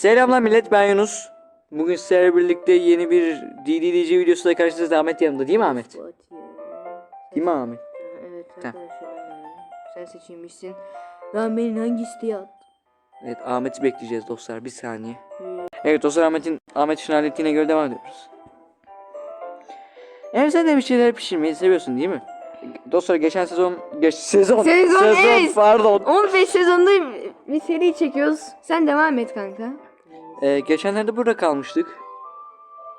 Selamlar millet ben Yunus. Bugün sizlerle birlikte yeni bir DDDC videosuyla karşınızda Ahmet yanımda değil mi Ahmet? Değil mi Ahmet? Evet arkadaşlar Sen seçilmişsin. Lan benim hangi isteği at? Evet Ahmet'i bekleyeceğiz dostlar bir saniye. Evet dostlar Ahmet'in Ahmet işini hallettiğine göre devam ediyoruz. Evet sen de bir şeyler pişirmeyi seviyorsun değil mi? Dostlar geçen sezon geç sezon Sezon, evet. pardon. 15 sezonda bir seri çekiyoruz. Sen devam et kanka. Ee, geçenlerde burada kalmıştık.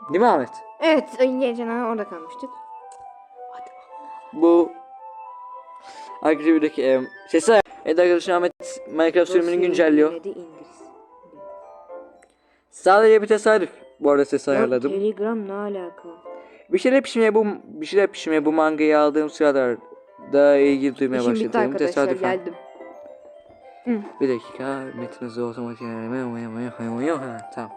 Değil mi Ahmet? Evet geçen ay orada kalmıştık. Bu Arkadaşlar e, sesi Evet arkadaşlar Ahmet Minecraft sürümünü güncelliyor. Sadece bir tesadüf. Bu arada ses Ya, ayarladım. Telegram ne alaka? Bir şeyler pişirmeye bu bir şeyler pişirmeye bu mangayı aldığım sıralar daha ilgi duymaya İşim başladım. Tesadüfen. geldim. Bir dakika. Metin hızı otomatik Tamam.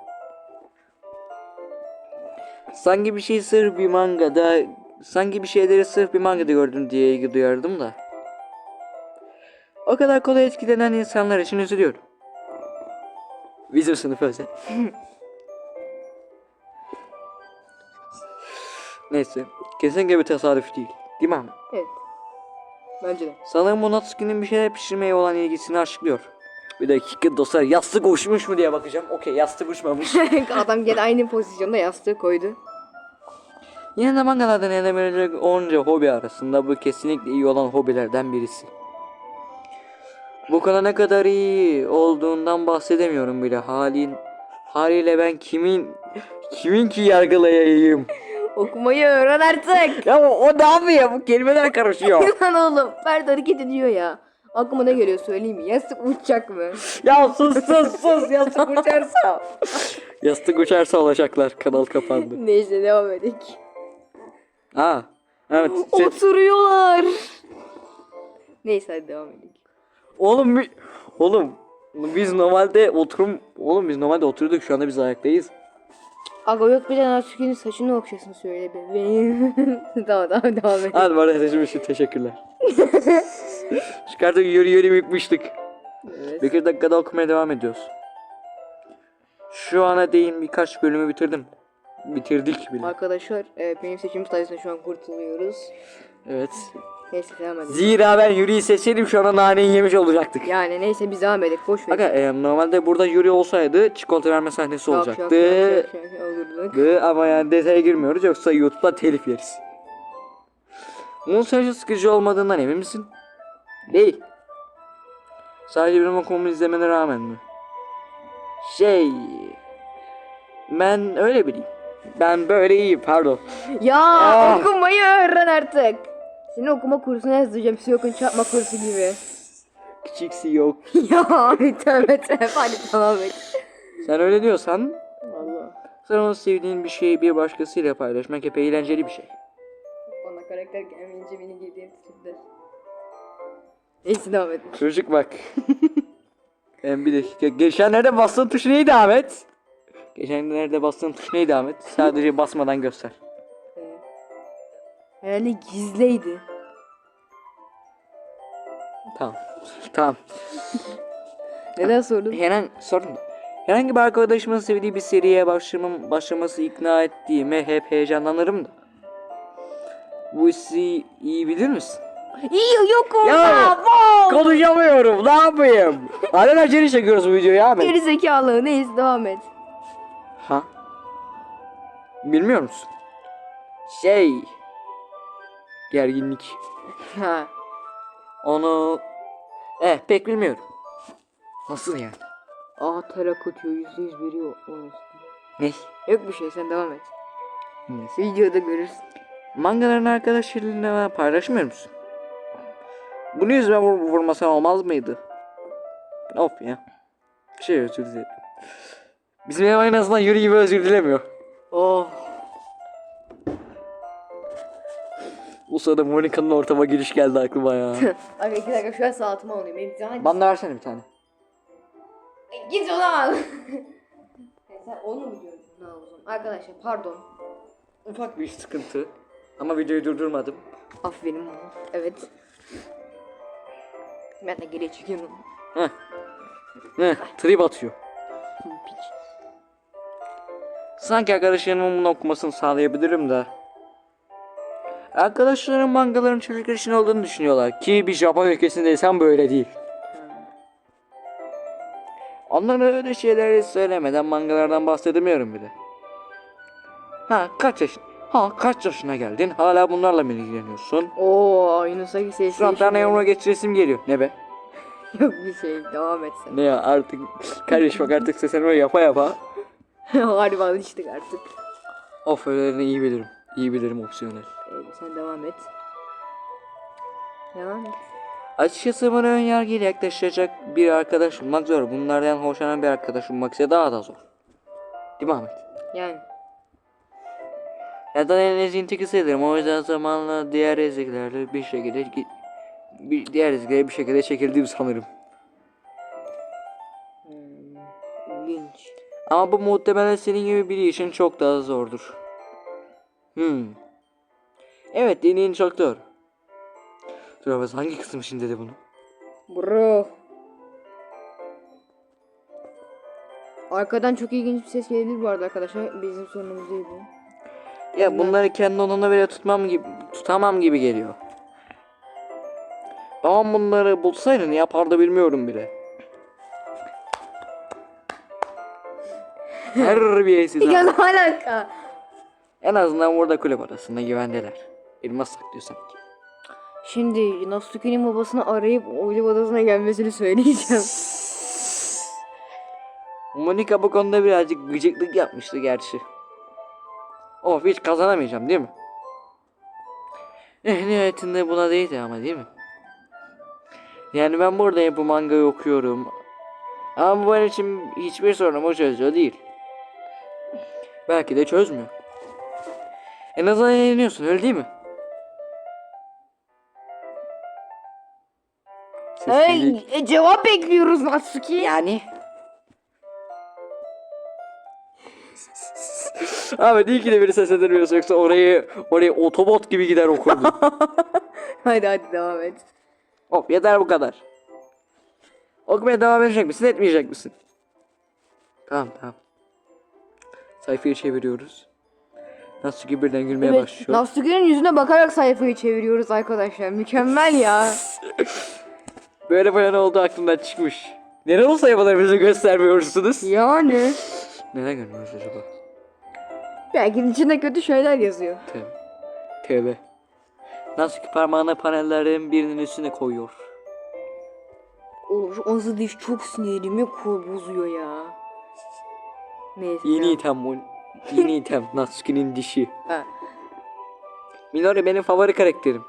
Sanki bir şey sırf bir mangada sanki bir şeyleri sırf bir mangada gördüm diye ilgi duyardım da. O kadar kolay etkilenen insanlar için üzülüyorum. Bizim sınıf özel. Neyse. Kesinlikle bir tesadüf değil. Değil mi Ahmet? Evet. Bence de. Sanırım bu Natsuki'nin bir şeyler pişirmeye olan ilgisini açıklıyor. Bir dakika dostlar yastık uçmuş mu diye bakacağım. Okey yastık uçmamış. Adam gene aynı pozisyonda yastığı koydu. Yine de mangalardan edebilecek onca hobi arasında bu kesinlikle iyi olan hobilerden birisi. Bu kadar ne kadar iyi olduğundan bahsedemiyorum bile. Halin haliyle ben kimin kimin ki yargılayayım? Okumayı öğren artık. ya o, o ne yapıyor? Bu kelimeler karışıyor. Lan oğlum Ferdi hareket ediyor ya. Aklıma ne geliyor söyleyeyim mi? Yastık uçacak mı? ya sus sus sus yastık uçarsa. yastık uçarsa olacaklar. Kanal kapandı. Neyse devam edelim. Aa. Evet. Şey- Oturuyorlar. Neyse hadi devam edelim. Oğlum oğlum biz normalde oturum oğlum biz normalde oturduk şu anda biz ayaktayız. Aga yok bir de Natsuki'nin saçını okşasın söyle bebeğim. tamam tamam devam edelim. Hadi bana seçim için teşekkürler. Çıkardık yürü yürü yıkmıştık. Evet. Bir dakikada okumaya devam ediyoruz. Şu ana değin birkaç bölümü bitirdim. Bitirdik bile. Arkadaşlar e, benim seçim sayesinde şu an kurtuluyoruz. Evet. Neyse devam edelim. Zira ben Yuri'yi seçseydim şu an naneyi yemiş olacaktık. Yani neyse biz devam edelim. Boş ver. Aga e, normalde burada Yuri olsaydı çikolata verme sahnesi Yok, yok, olacaktı. yok, yok, yok. Gı ama yani detaya girmiyoruz yoksa YouTube'da telif yeriz. Bunun sadece sıkıcı olmadığından emin misin? Değil. Sadece benim okumamı izlemene rağmen mi? Şey... Ben öyle bileyim. Ben böyle iyiyim pardon. Ya Ah. okumayı öğren artık. Seni okuma kursuna yazdıracağım. Siyokun çarpma kursu gibi. Küçüksi yok. ya abi tövbe tövbe hadi tamam et. Sen öyle diyorsan Valla. sen onu sevdiğin bir şeyi bir başkasıyla paylaşmak hep eğlenceli bir şey. Bana karakter gelmeyince beni girdiğim tripler. Neyse devam et. Çocuk bak. ben bir dakika. Geçenlerde bastığın tuş neydi Ahmet? Geçenlerde bastığın tuş neydi Ahmet? Sadece basmadan göster. Ee, herhalde gizliydi. Tamam. Tamam. Neden sordun? Herhangi, sorun. Herhangi bir arkadaşımın sevdiği bir seriye başlamam, başlaması ikna ettiğime hep heyecanlanırım da. Bu hissi iyi bilir misin? İyi yok orada. Ya! Wow. Konuşamıyorum. Ne yapayım? Hala acele çekiyoruz bu videoyu Ahmet. Geri zekalı. Neyse devam et. Ha? Bilmiyor musun? Şey... Gerginlik. Ha. Onu... Eh pek bilmiyorum. Nasıl yani? Aa tarak atıyor. Yüzde yüz veriyor. Orası. Ne? Yok bir şey sen devam et. Neyse. Videoda görürsün. Mangaların arkadaşlarıyla paylaşmıyor musun? Bunu yüzüme vur vurmasan olmaz mıydı? Of ya. Şey özür dilerim. Bizim ev en azından yürü gibi özür dilemiyor. Oh. Bu sırada Monica'nın ortama giriş geldi aklıma ya. Abi iki dakika şu an saatimi alayım. Benim daha... Bana versene bir tane. Git onu al. Sen onu mu diyorsun? Ne o zaman? Arkadaşlar pardon. Ufak bir sıkıntı. Ama videoyu durdurmadım. Aferin bana. Evet. Ben de geriye çekiyorum. Heh. Heh, trip atıyor. Piç. Sanki arkadaşlarımın bunu okumasını sağlayabilirim de. Arkadaşlarım mangaların çocuklar için olduğunu düşünüyorlar ki bir Japon ülkesindeysem böyle değil. Onlara öyle şeyleri söylemeden mangalardan bahsedemiyorum bile. Ha kaç yaş Ha kaç yaşına geldin? Hala bunlarla mı ilgileniyorsun? Oo Yunus'a an tane yavruya geçiresim geliyor. Ne be? Yok bir şey devam etsen. Ne ya artık kardeş bak artık seslenme yapa yapa. Hadi alıştık artık. Of öylelerini iyi bilirim. İyi bilirim opsiyonel. Ee, sen devam et. Devam et. Açıkçası bana ön yargıyla yaklaşacak bir arkadaş bulmak zor. Bunlardan hoşlanan bir arkadaş bulmak ise daha da zor. Değil mi Ahmet? Yani. Neden en ezinti sayılırım. O yüzden zamanla diğer eziklerle bir şekilde bir diğer eziklere bir şekilde çekildiğimi sanırım. Ama bu muhtemelen senin gibi biri için çok daha zordur. Hmm. Evet dediğin çok doğru. Dur hangi kısım için dedi bunu? Bro. Arkadan çok ilginç bir ses gelebilir bu arada arkadaşlar. Bizim sorunumuz değil bu. Ya bunları kendi onuna bile tutmam gibi tutamam gibi geliyor. Babam bunları bulsaydı ne yapardı bilmiyorum bile. Terbiyesiz Ya ha. ne alaka? En azından burada kulüp arasında güvendeler. Elmas saklıyor sanki. Şimdi Nasuki'nin babasını arayıp oylu odasına gelmesini söyleyeceğim. Monika bu konuda birazcık gıcıklık yapmıştı gerçi. Of hiç kazanamayacağım değil mi? Eh nihayetinde buna değdi ama değil mi? Yani ben buradayım bu mangayı okuyorum. Ama bu benim için hiçbir sorunumu çözüyor değil. Belki de çözmüyor. En azından eğleniyorsun öyle değil mi? Sessizlik. Hey, e, cevap bekliyoruz Natsuki. Yani. Abi iyi ki de biri ses edilmiyorsa yoksa orayı orayı otobot gibi gider okurdum. hadi hadi devam et. Hop yeter bu kadar. Okumaya devam edecek misin etmeyecek misin? Tamam tamam. Sayfayı çeviriyoruz. Nasıl ki birden gülmeye Evet, başlıyor. Natsuki'nin yüzüne bakarak sayfayı çeviriyoruz arkadaşlar. Mükemmel ya. Böyle falan oldu aklımdan çıkmış. Neden o sayfaları bize göstermiyorsunuz? yani. Neden görmüyoruz acaba? Belki içinde kötü şeyler yazıyor. Tövbe. Tövbe. Nasıl ki parmağını panellerin birinin üstüne koyuyor. Şu azı diş çok sinirimi bozuyor ya. Neyse. Yeni devam. item bu. Yeni item. Natsuki'nin dişi. Ha. Minori benim favori karakterim.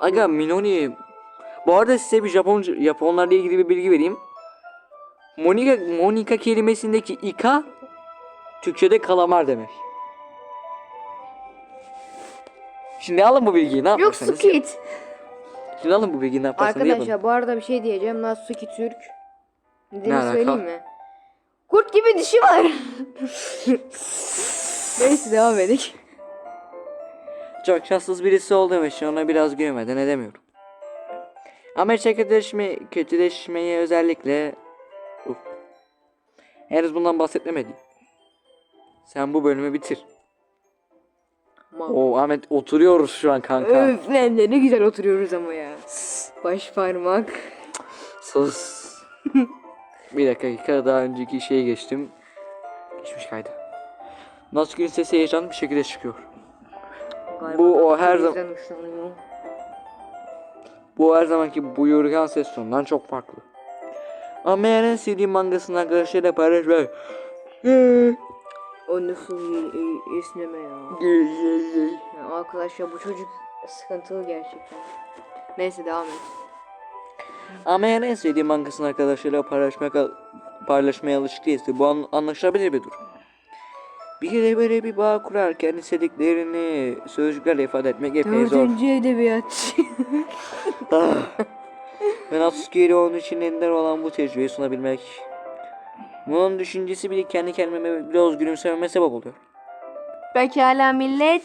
Aga Minori. Bu arada size bir Japonca, Japonlarla ilgili bir bilgi vereyim. Monika, Monika kelimesindeki ika Türkçe'de kalamar demek. Şimdi alın bu bilgiyi ne Yok. Sukit. Şimdi alın bu bilgiyi ne yaparsanız yapın. Arkadaşlar bu arada bir şey diyeceğim. Natsuki Türk. Alaka? söyleyeyim mi? Kurt gibi dişi var. Neyse devam edelim. Çok şanssız birisi olduğum için ona biraz güvenmeden edemiyorum. Ama kötüleşme, kötüleşmeyi özellikle... Uf. Henüz bundan bahsetmemedim. Sen bu bölümü bitir. Mal. O Ahmet oturuyoruz şu an kanka. Öf lan ne güzel oturuyoruz ama ya. Baş parmak. Sus. bir dakika daha önceki şeye geçtim. Geçmiş kaydı. Natsuki'nin sesi heyecanlı bir şekilde çıkıyor. Galiba Bu o her zaman-. Bu her zamanki buyurgan ses tonundan çok farklı. En sevdiğim mangasını arkadaşlarıyla paylaşmak... O nasıl bir e, esneme ya. ya. Arkadaşlar bu çocuk sıkıntılı gerçekten. Neyse devam et. Ama eğer en sevdiğim mangasını arkadaşlarıyla paylaşmak, paylaşmaya alışık değilse bu an, anlaşılabilir bir durum. Bir kere böyle bir bağ kurarken istediklerini sözcüklerle ifade etmek epey zor. Dördüncü edebiyatçı. Ah. Ve Natsuki ile onun için ender olan bu tecrübeyi sunabilmek. Bunun düşüncesi bile kendi kendime biraz gülümsememe sebep oluyor. Pekala millet.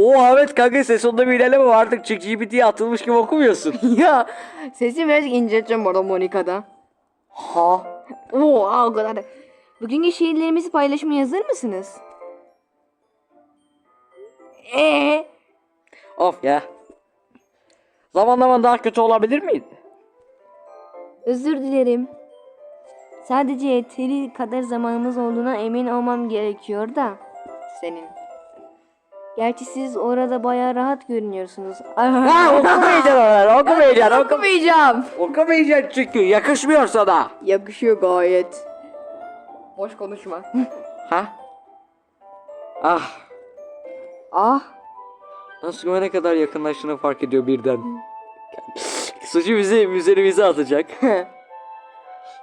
O Ahmet kanka ses sonunda bir ilerleme var artık ChatGPT'ye atılmış gibi okumuyorsun. ya sesimi birazcık incelteceğim bu arada Monika'da. ha? Oo o kadar. da. Bugünkü şiirlerimizi paylaşmaya hazır mısınız? Ee, Of ya. Zaman zaman daha kötü olabilir miydi? özür dilerim. Sadece yeteri kadar zamanımız olduğuna emin olmam gerekiyor da senin. Gerçi siz orada bayağı rahat görünüyorsunuz. Ha okumayacaksın onları okumayacaksın okum Okumayacağım. okumayacaksın çünkü yakışmıyor sana. Yakışıyor gayet. Boş konuşma. Ha? Ah ah. nasıl ne kadar yakınlaştığını fark ediyor birden. Suçu bize üzerimize atacak.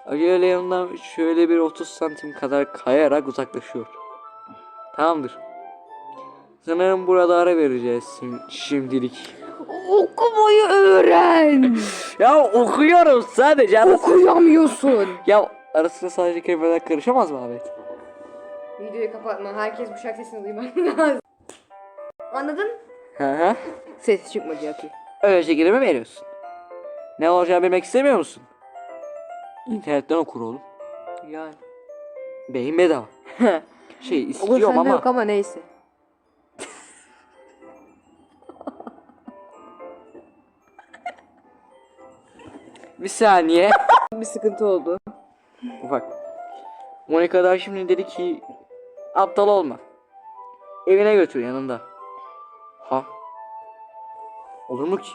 Acele yanından şöyle bir 30 santim kadar kayarak uzaklaşıyor. Tamamdır. Sanırım burada ara vereceğiz şimdilik. Okumayı öğren. Ya okuyorum sadece. arası- Okuyamıyorsun. Ya arasında sadece kelimeler karışamaz mı Ahmet? Videoyu kapatma. Herkes bıçak sesini duyman lazım. Anladın? Hı hı. Ses çıkmadı Yakı. Öyle şekilde mi veriyorsun? Ne olacağını bilmek istemiyor musun? İnternetten okur oğlum. Yani. Beyin bedava. Şey Olur istiyorum sende ama. yok ama neyse. Bir saniye. Bir sıkıntı oldu. Ufak. Monika da şimdi dedi ki aptal olma. Evine götür yanında. Ha? Olur mu ki?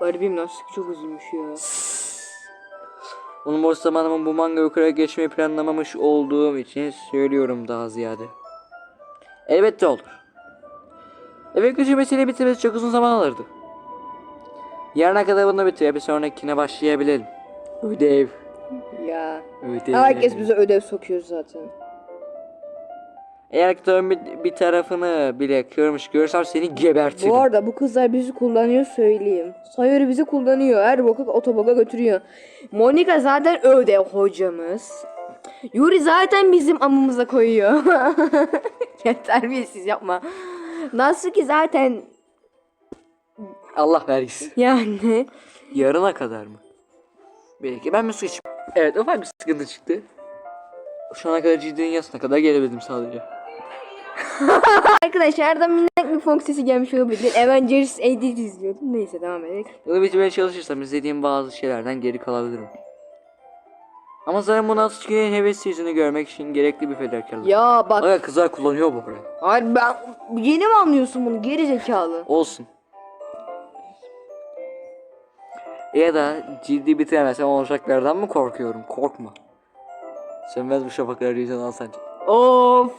Garibim nasıl çok üzülmüş ya. Onun boş zamanımın bu manga okuyarak geçmeyi planlamamış olduğum için söylüyorum daha ziyade. Elbette olur. Eve götürmesiyle bitirmesi çok uzun zaman alırdı. Yarına kadar bunu bitir, bir sonrakine başlayabilirim. Ödev. Ya. Ödev. Herkes bize ödev sokuyor zaten. Eğer kitabın bir, bir tarafını bile kırmış görsem seni gebertirim. Bu arada bu kızlar bizi kullanıyor söyleyeyim. Sayori bizi kullanıyor. Her boku otoboka götürüyor. Monika zaten ödev hocamız. Yuri zaten bizim amımıza koyuyor. ya terbiyesiz yapma. Natsuki zaten Allah vergisi. yani. Yarına kadar mı? Belki ben mi su? Evet ufak bir sıkıntı çıktı. Şu ana kadar ciddi dünyasına kadar gelebildim sadece. Arkadaşlar da minnak bir funk sesi gelmiş olabilir. Avengers AD izliyordum. Neyse devam edelim. Bunu bitirmeye çalışırsam izlediğim bazı şeylerden geri kalabilirim. Ama sanırım bu Natsuki'nin hevesli yüzünü görmek için gerekli bir fedakarlık. Ya bak. Aga kızlar kullanıyor bu arada. Hayır ben yeni mi anlıyorsun bunu geri zekalı? Olsun. Ya da ciddi bitiremezsem olacaklardan mı korkuyorum? Korkma. Sönmez bu şafaklar yüzünden al sence. Of.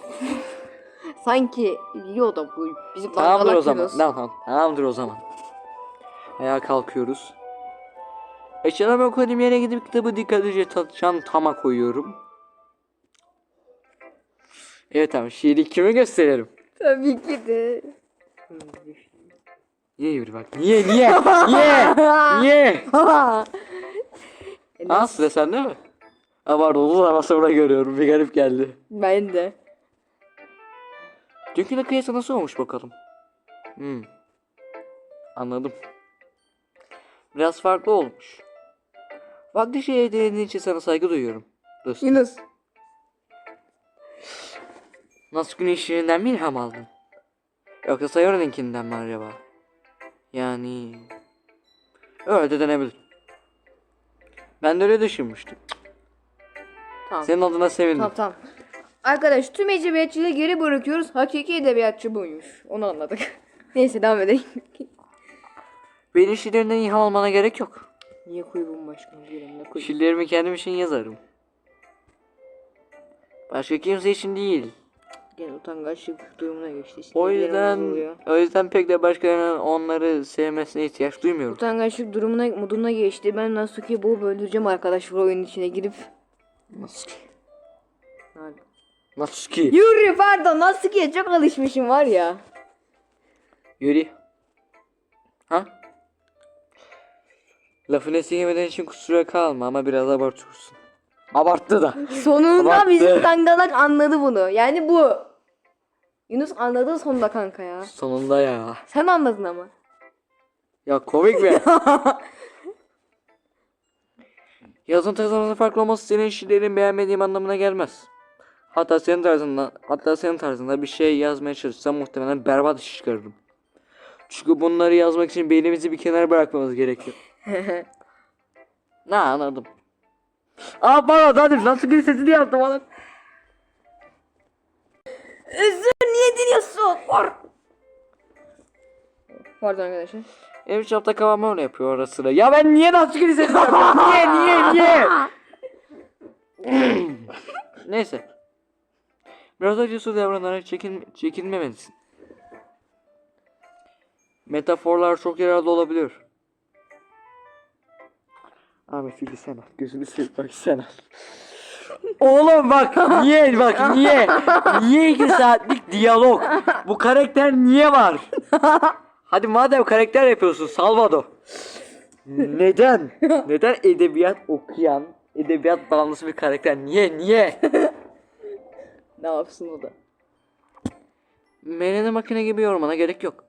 Sanki biliyor da bu bizim Tamamdır o zaman. Tamam tamam. Tamamdır o zaman. Ayağa kalkıyoruz. Eşyalarımı koyduğum yere gidip kitabı dikkatlice ta- çantama koyuyorum. Evet tamam şiiri kime gösterelim? Tabii ki de. Niye yürü bak? Niye niye? niye? Niye? Aa sıra sende mi? Ama uzun zaman sonra görüyorum. Bir garip geldi. ben de. Dünküne kıyasla nasıl olmuş bakalım? Hmm. Anladım. Biraz farklı olmuş. Farklı şey denediğin için sana saygı duyuyorum. Dostum. Yunus. Nasıl gün işlerinden mi ilham aldın? Yoksa Sayori'ninkinden mi acaba? Yani... Öyle de denebilir. Ben de öyle düşünmüştüm. Tamam. Senin adına sevindim. Tamam tamam. Arkadaş tüm edebiyatçılığı geri bırakıyoruz. Hakiki edebiyatçı buymuş. Onu anladık. Neyse devam edelim. Benim şiirlerinden ilham almana gerek yok. Niye koyduğum başkanı diyelim ne koyayım. Şiirlerimi kendim için yazarım. Başka kimse için değil. Gene utangaçlık durumuna geçti. İşte O yüzden o yüzden pek de başkalarının onları sevmesine ihtiyaç duymuyorum. Utangaçlık durumuna moduna geçti. Ben Nasuke'yi bulup öldüreceğim arkadaşlar oyunun içine girip. Nasıl ki? Yani. Nasıl ki? Yürü pardon Nasuke'ye çok alışmışım var ya. Yürü. Ha? Lafını esirgemeden için kusura kalma ama biraz abartıyorsun. Abarttı da. Sonunda Abarttı. bizim dangalak anladı bunu. Yani bu. Yunus anladı sonunda kanka ya. Sonunda ya. Sen anladın ama. Ya komik mi? Yazın tarzının farklı olması senin şiirlerin beğenmediğim anlamına gelmez. Hatta senin tarzında, hatta senin tarzında bir şey yazmaya çalışsam muhtemelen berbat iş çıkarırım. Çünkü bunları yazmak için beynimizi bir kenara bırakmamız gerekiyor. ne anladım. Aa pardon hadi nasıl bir sesini yaptım lan. Özür niye diliyorsun? Pardon arkadaşlar. Benim çapta kafam öyle yapıyor ara sıra. Ya ben niye nasıl bir sesini yapıyorum? Niye niye niye? Neyse. Biraz daha cesur davranarak çekin, çekinmemelisin. Metaforlar çok yararlı olabilir. Abi Fili sen al. Gözünü seveyim bak sen al. Oğlum bak niye bak niye? Niye iki saatlik diyalog? Bu karakter niye var? Hadi madem karakter yapıyorsun Salvador. Neden? Neden edebiyat okuyan, edebiyat bağımlısı bir karakter? Niye? Niye? Ne yapsın o da? Menene makine gibi yormana gerek yok.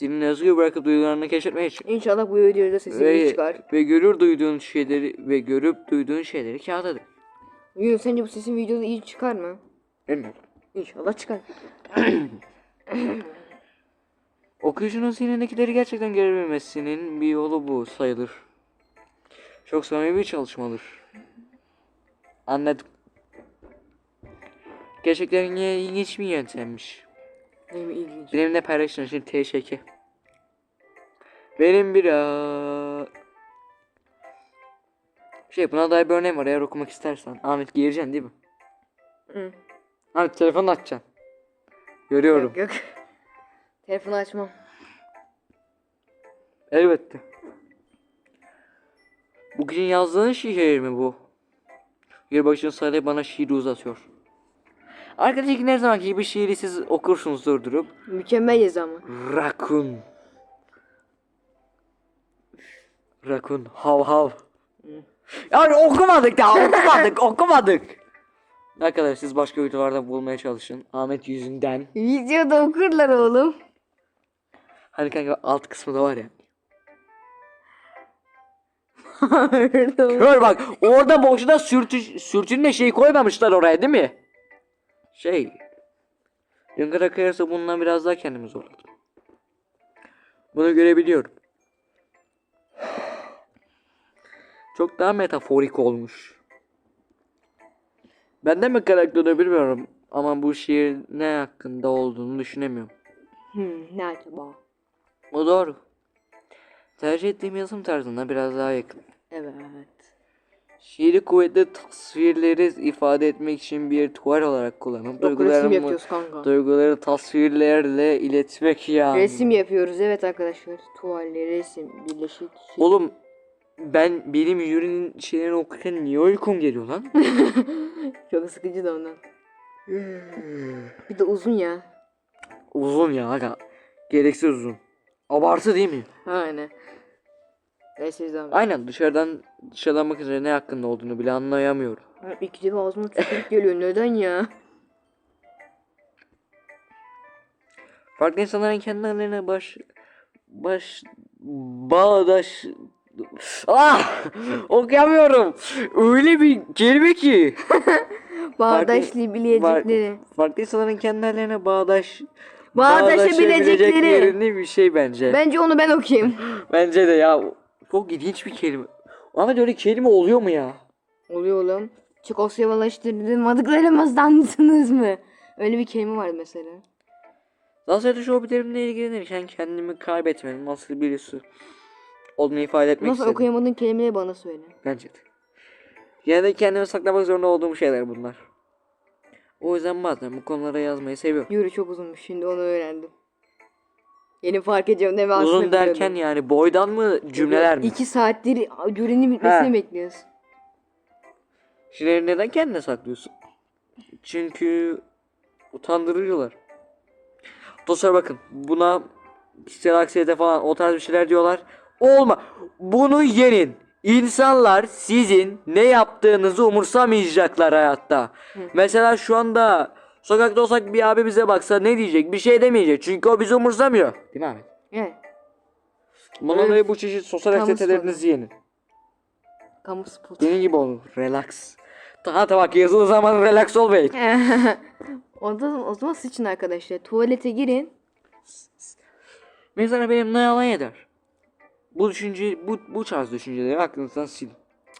Senin özgür bırakıp duygularını keşfetmek için. İnşallah bu videoda sesim iyi Ve, çıkar. ve görür duyduğun şeyleri ve görüp duyduğun şeyleri kağıda dök. Yunus sence bu sesim videoda iyi çıkar mı? Bilmiyorum. İnşallah çıkar. Okuyucunun zihnindekileri gerçekten görebilmesinin bir yolu bu sayılır. Çok samimi bir çalışmadır. Anladım. Gerçekten ilginç bir yöntemmiş. Benim ilginç. Benimle paylaştığın için teşekkür. Benim biraz... Şey buna dair bir örneğim var eğer okumak istersen. Ahmet gireceksin değil mi? Hı. Ahmet telefonu açacaksın. Görüyorum. Yok yok. Telefonu açmam. Elbette. Bugün yazdığın şiir mi bu? Yılbaşını sadece bana şiiri uzatıyor. Arkadaşlar her zamanki gibi şiiri siz okursunuz durdurup. Mükemmel yazı ama. Rakun. Rakun. Hav hav. Yani okumadık daha okumadık okumadık. Arkadaşlar siz başka videolarda bulmaya çalışın. Ahmet yüzünden. Videoda okurlar oğlum. Hani kanka alt kısmı da var ya. Gör bak orada boşuna sürtü, sürtünme şeyi koymamışlar oraya değil mi? Şey. Yankara kıyarsa bundan biraz daha kendimi zorladım. Bunu görebiliyorum. Çok daha metaforik olmuş. Benden mi karakteri bilmiyorum ama bu şiir ne hakkında olduğunu düşünemiyorum. hmm, ne acaba? O doğru. Tercih ettiğim yazım tarzına biraz daha yakın. Evet. Şiiri kuvvetli tasvirleri ifade etmek için bir tuval olarak kullanıp Yok resim duygularımı, yapıyoruz kanka. duyguları tasvirlerle iletmek yani. Resim yapıyoruz evet arkadaşlar. Tuvalle resim birleşik. şey. Oğlum ben benim Yuri'nin şeylerini okurken niye uykum geliyor lan? Çok sıkıcı da ondan. Bir de uzun ya. uzun ya aga. Gereksiz uzun. Abartı değil mi? Aynen. Neyse. Aynen dışarıdan dışarıdan bakınca ne hakkında olduğunu bile anlayamıyorum. Ha, İkide bir ağzıma tükürük geliyor. Neden ya? Farklı insanların kendilerine baş baş bağdaş Ah! Okuyamıyorum. Öyle bir kelime ki. Bağdaşlayabilecekleri. Farklı insanların kendilerine bağdaş Bağdaşabilecekleri. bir şey bence. Bence onu ben okuyayım. Bence de ya çok ilginç bir kelime. Ama öyle kelime oluyor mu ya? Oluyor oğlum. Çekoslovalaştırmadıklarımızdan mısınız mı? Öyle bir kelime var mesela. Dans ediş hobilerimle ilgilenirken kendimi kaybetmenin nasıl birisi olduğunu ifade etmek Nasıl istedim. okuyamadığın kelimeyi bana söyle. Bence de. Yine de kendimi saklamak zorunda olduğum şeyler bunlar. O yüzden bazen bu konulara yazmayı seviyorum. Yürü çok uzunmuş şimdi onu öğrendim. Yeni fark ediyorum ne aslında Uzun derken yani boydan mı cümleler mi? İki saattir Yürü'nün bitmesini He. bekliyoruz. Şeyleri neden kendine saklıyorsun? Çünkü utandırıyorlar. Dostlar bakın buna kişisel aksiyete falan o tarz bir şeyler diyorlar. Olma. Bunu yenin. İnsanlar sizin ne yaptığınızı umursamayacaklar hayatta. Mesela şu anda sokakta olsak bir abi bize baksa ne diyecek? Bir şey demeyecek. Çünkü o bizi umursamıyor. Değil mi Ahmet? Evet. Dolayı bu çeşit sosyal Tam aktivitelerinizi yenin. Kamu spotu. Senin gibi ol. Relax. Tahta bak yazılı zaman relax ol bey. o, da, o zaman sıçın arkadaşlar. Tuvalete girin. Mesela benim ne yalan eder. Bu düşünce, bu, bu tarz düşünceleri aklınızdan silin.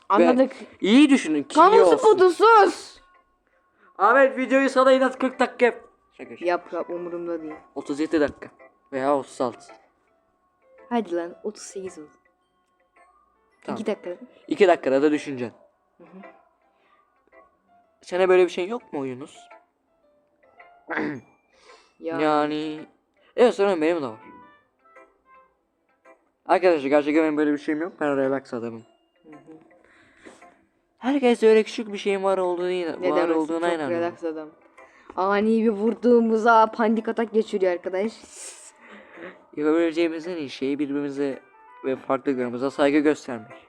Anladık. İyi düşünün Kamu spotu sus. Ahmet videoyu sana inat 40 dakika yap. Şaka şaka. Yap yap umurumda değil. 37 dakika. Veya 36. Hadi lan 38 oldu. Tamam. 2 dakika. 2 dakikada da düşüneceksin. Sana böyle bir şey yok mu Yunus? Ya. Yani... Evet sorun benim de var. Arkadaşlar gerçekten benim böyle bir şeyim yok. Ben relax adamım. Herkes öyle küçük bir şeyin var olduğunu Ne var demezsin olduğuna çok inanıyor. relax adam. Ani bir vurduğumuza panik atak geçiriyor arkadaş. Yapabileceğimiz en iyi şey birbirimize ve farklılıklarımıza saygı göstermek.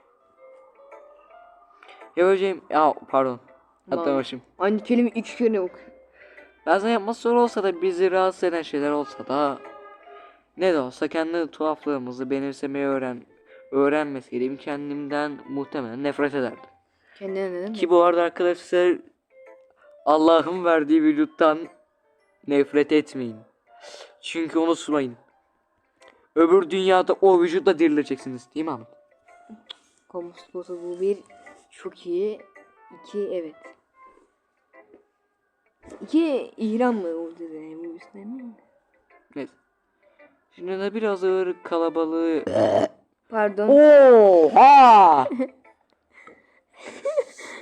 Yapabileceğim... Ya pardon. Atlamışım. Aynı kelime iki kere oku. Bazen yapması zor olsa da bizi rahatsız eden şeyler olsa da ne de olsa kendi tuhaflığımızı benimsemeyi öğren öğrenmeseydim kendimden muhtemelen nefret ederdim. Kendine neden? Ki bu arada arkadaşlar Allah'ın verdiği vücuttan nefret etmeyin. Çünkü unutmayın. Öbür dünyada o vücutla dirileceksiniz değil mi Ahmet? Kamu spotu bu bir çok iyi. İki evet. İki ihram mı oldu yani bu üstüne mi? Neyse. Şimdi de biraz ağır kalabalığı... Pardon. Oha!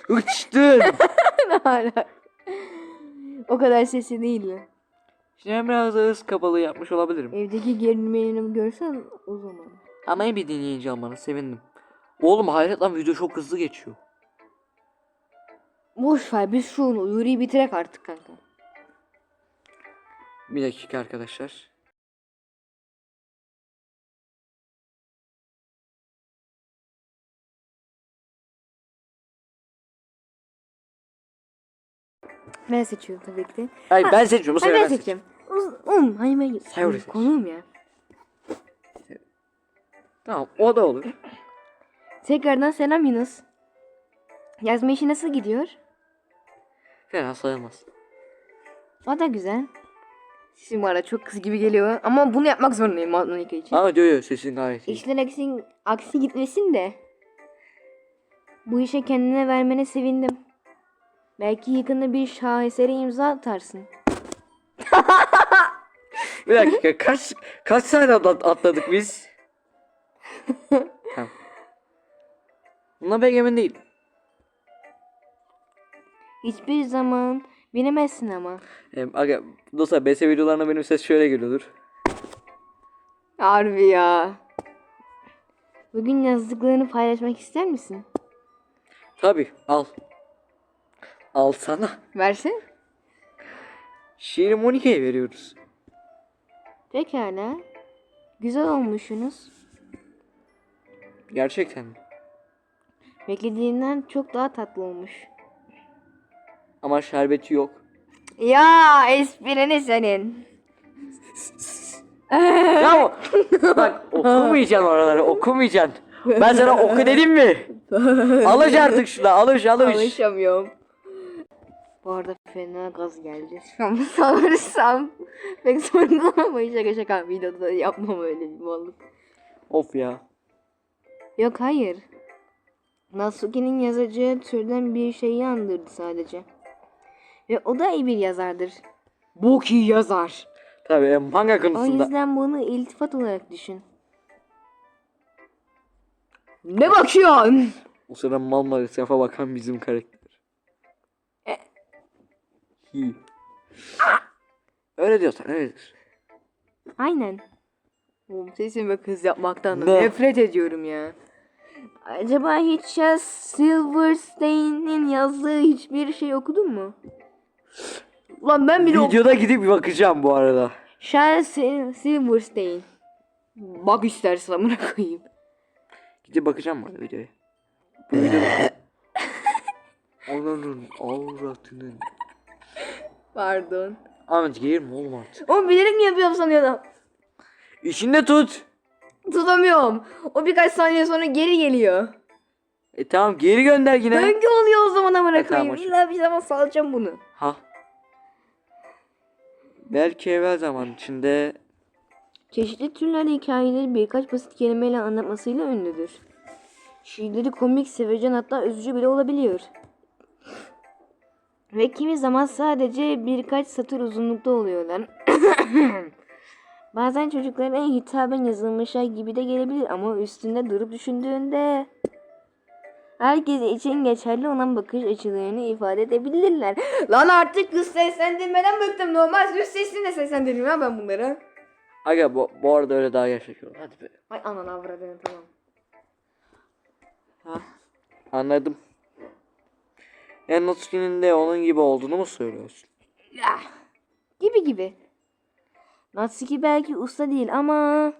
Uçtun. Hala. o kadar sesi değil mi? Şimdi biraz ağız kabalığı yapmış olabilirim. Evdeki gerilmelerini görsen o zaman. Ama bir dinleyici almanı sevindim. Oğlum hayret lan video çok hızlı geçiyor. Boş ver biz şunu yürüyü bitirek artık kanka. Bir dakika arkadaşlar. Ben seçiyorum tabii ki de. Hayır ben seçiyorum bu Hayır sefer ben seçeceğim. Um, hayır ben Sen seç. Konuğum ya. Tamam o da olur. Tekrardan selam Yunus. Yazma işi nasıl gidiyor? Fena sayılmaz. O da güzel. Sesim bana çok kız gibi geliyor ama bunu yapmak zorundayım Monika için. Ama diyor ya sesin gayet iyi. İşler aksi, aksi gitmesin de. Bu işe kendine vermene sevindim. Belki yakında bir şahesere imza atarsın. Bir dakika kaç kaç saniye atla- atladık biz? tamam. Bundan pek emin değil. Hiçbir zaman bilemezsin ama. Em, aga, dostlar BS videolarına benim ses şöyle geliyordur. Harbi ya. Bugün yazdıklarını paylaşmak ister misin? Tabi al. Al sana. Versin. Şiiri Monika'ya veriyoruz. Pekala. Güzel olmuşsunuz. Gerçekten mi? Beklediğimden çok daha tatlı olmuş. Ama şerbeti yok. Ya esprini senin. ya bak okumayacaksın oraları okumayacaksın. Ben sana oku dedim mi? Alış artık şunu alış alış. Alışamıyorum. Bu arada fena gaz geldi. Şu an sanırsam pek sorgulamayın şaka şaka videoda da yapmam öyle bir mallık. Of ya. Yok hayır. Nasuki'nin yazacağı türden bir şeyi andırdı sadece. Ve o da iyi bir yazardır. Bok iyi yazar. Tabii manga O konusunda. yüzden bunu iltifat olarak düşün. Ne bakıyorsun? O sırada mal maalesef'e bakan bizim karakter. Hi. Öyle diyorsan öyledir. Aynen. Oğlum sesimi kız yapmaktan da Ne? nefret ediyorum ya. Acaba hiç ya Silverstein'in yazdığı hiçbir şey okudun mu? Ulan ben bile ok- Videoda gidip bir bakacağım bu arada. Charles Sil- Silverstein. Bak istersen amına koyayım. Gidip bakacağım bu arada videoya. Bu videoda. Ananın avratının. Pardon. Ahmet girme oğlum artık. Oğlum bilerek mi yapıyorum sanıyordum? İçinde tut. Tutamıyorum. O birkaç saniye sonra geri geliyor. E tamam geri gönder yine. Döngü oluyor o zaman amına E, tamam, koyayım. boş ver. İlla bir zaman salacağım bunu. Ha. Belki evvel zaman içinde Çeşitli türlerde hikayeleri birkaç basit kelimeyle anlatmasıyla ünlüdür. Şiirleri komik, sevecen hatta üzücü bile olabiliyor. Ve kimi zaman sadece birkaç satır uzunlukta oluyorlar. Bazen çocuklara hitaben yazılmışlar gibi de gelebilir ama üstünde durup düşündüğünde herkes için geçerli olan bakış açılarını ifade edebilirler. Lan artık kız seslendirmeden bıktım. Normal düz sesle seslendiririm ya ben bunları. Aga bu, bu arada öyle daha gerçek olur. Hadi be. Ay anan avradını tamam. Ha. Anladım. En de onun gibi olduğunu mu söylüyorsun? Gibi gibi. Natsuki belki usta değil ama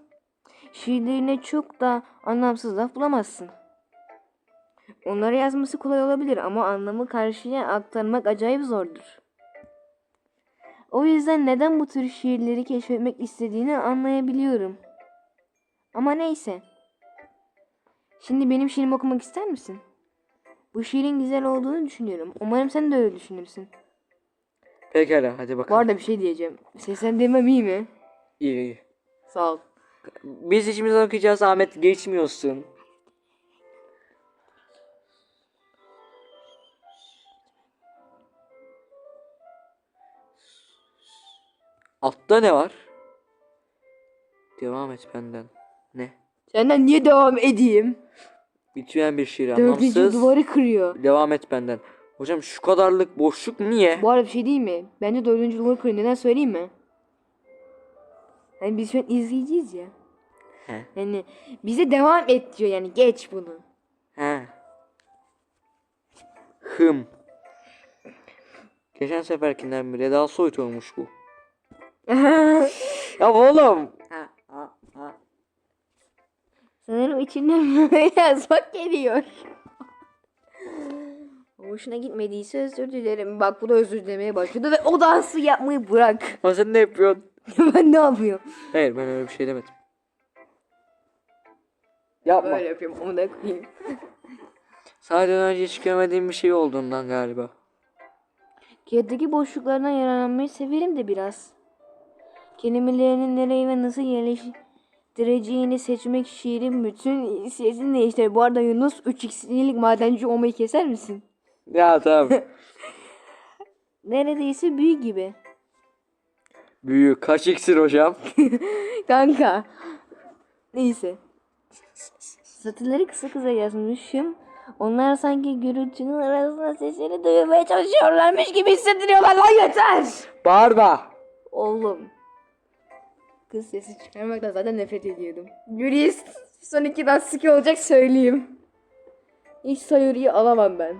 şiirlerine çok da anlamsız laf bulamazsın. Onları yazması kolay olabilir ama anlamı karşıya aktarmak acayip zordur. O yüzden neden bu tür şiirleri keşfetmek istediğini anlayabiliyorum. Ama neyse. Şimdi benim şiirimi okumak ister misin? Bu şiirin güzel olduğunu düşünüyorum. Umarım sen de öyle düşünürsün. Pekala hadi Bu bakalım. arada bir şey diyeceğim. Seslendirmem iyi mi? İyi iyi. Sağ ol. Biz içimizden okuyacağız Ahmet geçmiyorsun. Altta ne var? Devam et benden. Ne? Senden niye devam edeyim? Bitiren bir şiir Dördüncü anlamsız. duvarı kırıyor. Devam et benden. Hocam şu kadarlık boşluk niye? Bu arada bir şey değil mi? Bence dördüncü duvarı kırıyor. Neden söyleyeyim mi? Hani biz şu an izleyeceğiz ya. He. Yani bize devam et diyor yani geç bunu. He. Hım. Geçen seferkinden bile daha soyut olmuş bu. Ya oğlum. Sanırım içinden böyle yazmak geliyor. Hoşuna gitmediyse özür dilerim. Bak bu da özür dilemeye başladı ve o dansı yapmayı bırak. Ama sen ne yapıyorsun? ben ne yapıyorum? Hayır ben öyle bir şey demedim. Yapma. Böyle yapıyorum onu da koyayım. Sadece önce hiç görmediğim bir şey olduğundan galiba. Kağıttaki boşluklardan yararlanmayı severim de biraz. Kelimelerinin nereye ve nasıl yerleştireceğini seçmek şiirin bütün hissiyatını değiştirir. Bu arada Yunus 3x'lik madenci olmayı keser misin? Ya tamam. Neredeyse büyü gibi. Büyük. Kaç iksir hocam? Kanka. Neyse. Satırları kısa kısa yazmışım. Onlar sanki gürültünün arasında sesini duyurmaya çalışıyorlarmış gibi hissettiriyorlar. Lan yeter! Bağırma. Oğlum. Kız sesi çıkarmaktan zaten nefret ediyordum. Jurist son iki dakika olacak söyleyeyim. Hiç sayırıyı alamam ben.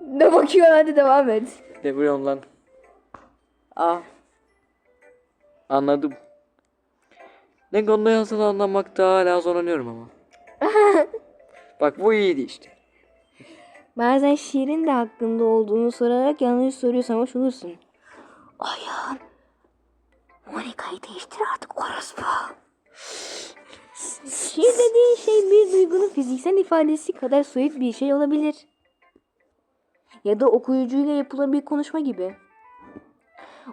Ne bakıyorsun hadi devam et. Vuruyorsun lan? Ah. Anladım. Ne konuda yazdığını anlamakta hala zorlanıyorum ama. Bak bu iyiydi işte. Bazen şiirin de hakkında olduğunu sorarak yanlış soruyorsam hoş olursun. Ayağım. Monika'yı değiştir artık orospu. Şiir dediğin şey bir duygunun fiziksel ifadesi kadar soyut bir şey olabilir. Ya da okuyucuyla yapılan bir konuşma gibi.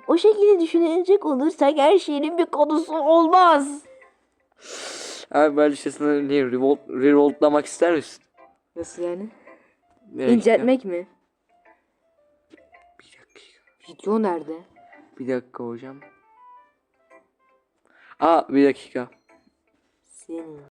O şekilde düşünecek olursak her şiirin bir konusu olmaz. Abi böyle listesini niye revolt, revoltlamak ister misin? Nasıl yani? Dakika. İnceltmek mi? Bir dakika. Video nerede? Bir dakika hocam. Aa bir dakika. Senin.